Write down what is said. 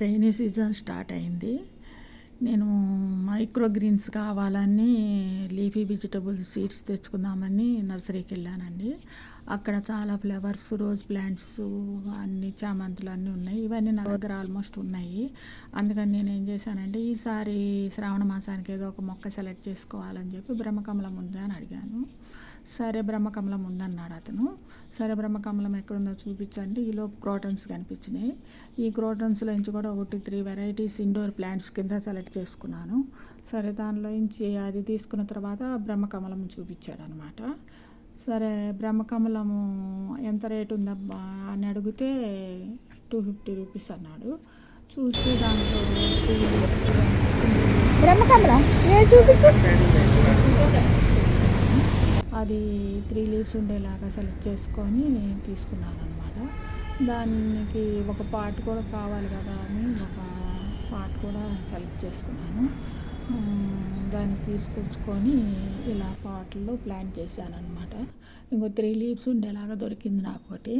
Rainy season start అయింది. నేను micro greens కావాలని లీఫీ వెజిటబుల్స్ సీడ్స్ తెచ్చుకుందామని నర్సరీకి వెళ్ళానండి. అక్కడ చాలా ఫ్లవర్స్ రోజ్ ప్లాంట్స్ అన్ని చామంతులు అన్నీ ఉన్నాయి. ఇవన్నీ నా దగ్గర ఆల్మోస్ట్ ఉన్నాయి. అందుకని నేను ఏం చేశానంటే ఈసారి శ్రావణ మాసానికి ఏదో ఒక మొక్క సెలెక్ట్ చేసుకోవాలని చెప్పి బ్రహ్మకమలం ఉందా అని అడిగాను. సరే బ్రహ్మకమలం ఉందన్నాడు అతను సరే బ్రహ్మకమలం ఎక్కడుందో చూపించండి. ఈలో క్రోటన్స్ కనిపించినాయి. ఈ క్రోటన్స్లో నుంచి కూడా ఒకటి త్రీ వెరైటీస్ ఇండోర్ ప్లాంట్స్ కింద సెలెక్ట్ చేసుకున్నాను. సరే దానిలో నుంచి అది తీసుకున్న తర్వాత బ్రహ్మకమలం చూపించాడు అనమాట సరే బ్రహ్మకమలము ఎంత రేటు ఉందబ్బా అని అడిగితే టూ ఫిఫ్టీ రూపీస్ అన్నాడు. చూస్తే దాంట్లో బ్రహ్మకమలం ఏ చూపించు. అది త్రీ లీవ్స్ ఉండేలాగా సెలెక్ట్ చేసుకొని తీసుకున్నాను అనమాట దానికి ఒక పార్ట్ కూడా కావాలి కదా అని ఒక పార్ట్ కూడా సెలెక్ట్ చేసుకున్నాను. దాన్ని తీసుకొచ్చుకొని ఇలా పాటల్లో ప్లాన్ చేశాను అనమాట ఇంకో త్రీ లీవ్స్ ఉండేలాగా దొరికింది నాకు ఒకటి